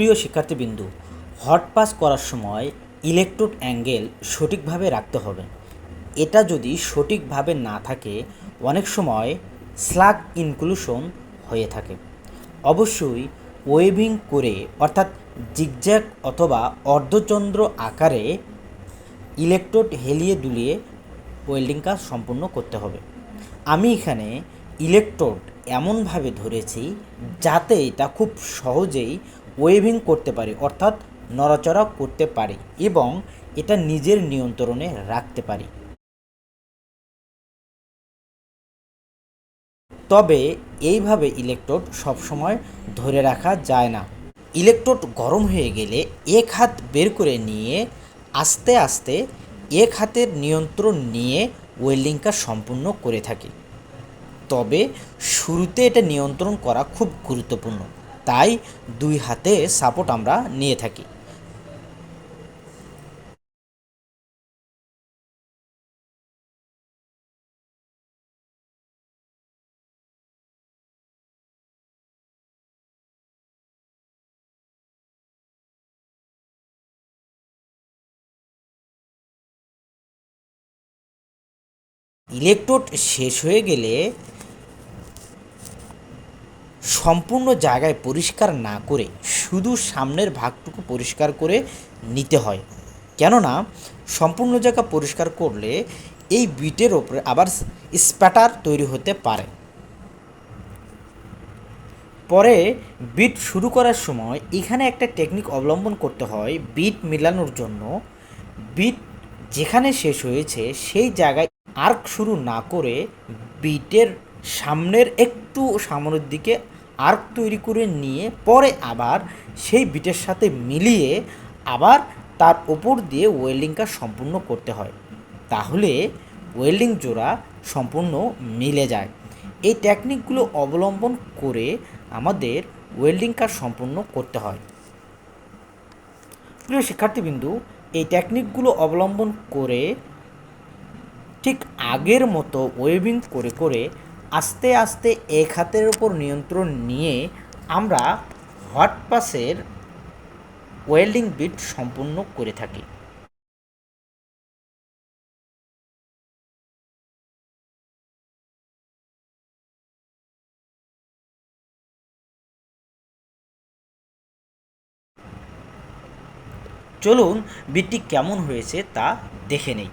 প্রিয় শিক্ষার্থীবৃন্দু, hot pass করার সময় ইলেকট্রোড অ্যাঙ্গেল সঠিকভাবে রাখতে হবে। এটা যদি সঠিকভাবে না থাকে, অনেক সময় স্লাগ ইনক্লুশন হয়ে থাকে। অবশ্যই ওয়েভিং করে, অর্থাৎ জিগজ্যাগ অথবা অর্ধচন্দ্র আকারে ইলেকট্রোড হেলিয়ে দুলিয়ে ওয়েল্ডিং কাজ সম্পূর্ণ করতে হবে। আমি এখানে ইলেকট্রোড এমনভাবে ধরেছি যাতে এটা খুব সহজেই ওয়েভিং করতে পারি, অর্থাৎ নড়াচড়া করতে পারি এবং এটা নিজের নিয়ন্ত্রণে রাখতে পারি। তবে এইভাবে ইলেকট্রোড সবসময় ধরে রাখা যায় না। ইলেকট্রোড গরম হয়ে গেলে এক হাত বের করে নিয়ে আস্তে আস্তে এক হাতের নিয়ন্ত্রণ নিয়ে ওয়েল্ডিং কাজ সম্পূর্ণ করে থাকি। তবে শুরুতে এটা নিয়ন্ত্রণ করা খুব গুরুত্বপূর্ণ। তাই দুই হাতে সাপোর্ট আমরা নিয়ে থাকি। ইলেকট্রোড শেষ হয়ে গেলে সম্পূর্ণ জায়গায় পরিষ্কার না করে শুধু সামনের ভাগটুকু পরিষ্কার করে নিতে হয়। কেননা, সম্পূর্ণ জায়গা পরিষ্কার করলে এই বিটের ওপরে আবার স্প্যাটার তৈরি হতে পারে। পরে বিট শুরু করার সময় এখানে একটা টেকনিক অবলম্বন করতে হয় বিট মেলানোর জন্য। বিট যেখানে শেষ হয়েছে সেই জায়গায় আর্ক শুরু না করে বিটের সামনের একটু সামনের দিকে আর্ক তৈরি করে নিয়ে পরে আবার সেই বিটের সাথে মিলিয়ে আবার তার ওপর দিয়ে ওয়েল্ডিং কাজ সম্পূর্ণ করতে হয়। তাহলে ওয়েল্ডিং জোড়া সম্পূর্ণ মিলে যায়। এই টেকনিকগুলো অবলম্বন করে আমাদের ওয়েল্ডিং কাজ সম্পূর্ণ করতে হয়। প্রিয় শিক্ষার্থীবিন্দু, এই টেকনিকগুলো অবলম্বন করে ঠিক আগের মতো ওয়েভিং করে করে আস্তে আস্তে এক হাতের ওপর নিয়ন্ত্রণ নিয়ে আমরা হট পাসের ওয়েল্ডিং বিট সম্পূর্ণ করে থাকি। চলুন বিটটি কেমন হয়েছে তা দেখে নেই।